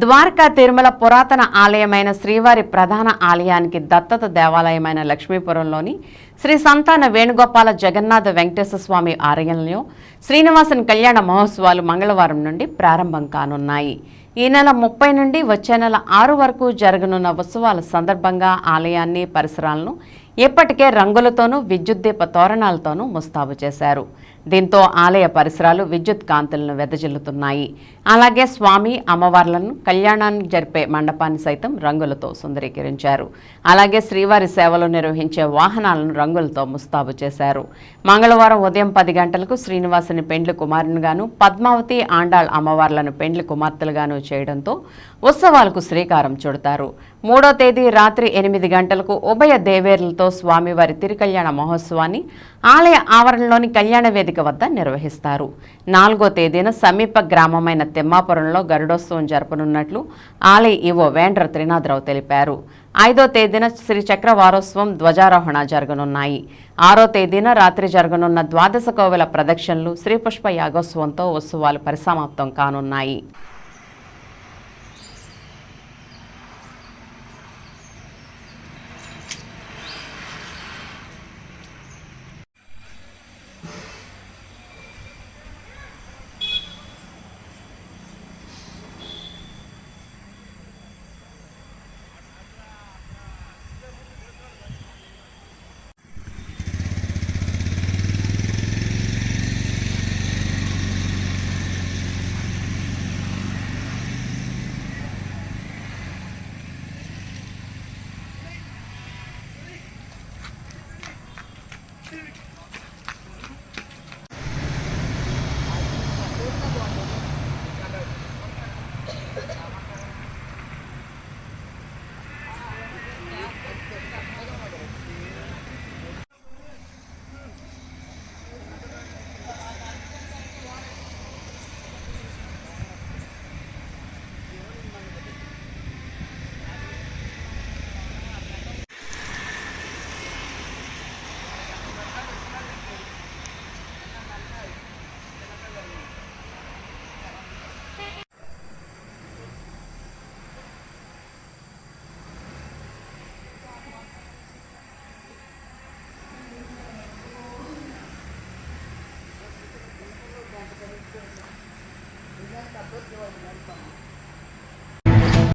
ద్వారకా తిరుమల పురాతన ఆలయమైన శ్రీవారి ప్రధాన ఆలయానికి దత్తత దేవాలయమైన లక్ష్మీపురంలోని శ్రీ సంతాన వేణుగోపాల జగన్నాథ వెంకటేశ్వర స్వామి ఆలయంలో శ్రీనివాసన్ కళ్యాణ మహోత్సవాలు మంగళవారం నుండి ప్రారంభం కానున్నాయి. ఈ నెల ముప్పై నుండి వచ్చే నెల ఆరు వరకు జరగనున్న ఉత్సవాల సందర్భంగా ఆలయాన్ని పరిసరాలను ఇప్పటికే రంగులతోనూ విద్యుత్ దీప తోరణాలతోనూ ముస్తాబు చేశారు. దీంతో ఆలయ పరిసరాలు విద్యుత్ కాంతులను వెదజల్లుతున్నాయి. అలాగే స్వామి అమ్మవార్లను కళ్యాణాన్ని జరిపే మండపాన్ని సైతం రంగులతో సుందరీకరించారు. అలాగే శ్రీవారి సేవలు నిర్వహించే వాహనాలను రంగులతో ముస్తాబు చేశారు. మంగళవారం ఉదయం పది గంటలకు శ్రీనివాసుని పెండ్లి కుమారునిగాను పద్మావతి ఆండాళ్ అమ్మవార్లను పెండ్లి కుమార్తెలుగాను చేయడంతో ఉత్సవాలకు శ్రీకారం చుడతారు. మూడో తేదీ రాత్రి ఎనిమిది గంటలకు ఉభయ దేవేరులతో స్వామివారి తిరుకల్యాణ మహోత్సవాన్ని ఆలయ ఆవరణలోని కళ్యాణ వేదిక వద్ద నిర్వహిస్తారు. నాలుగో తేదీన సమీప గ్రామమైన తిమ్మాపురంలో గరుడోత్సవం జరపనున్నట్లు ఆలయ ఈవో వేండ్ర త్రినాథరావు తెలిపారు. ఐదో తేదీన శ్రీ చక్రవారోత్సవం ధ్వజారోహణ జరగనున్నాయి. ఆరో తేదీన రాత్రి జరగనున్న ద్వాదశ కోవెల ప్రదక్షిణలు శ్రీపుష్ప యాగోత్సవంతో ఉత్సవాలు పరిసమాప్తం కానున్నాయి. Jangan kabur jual dengan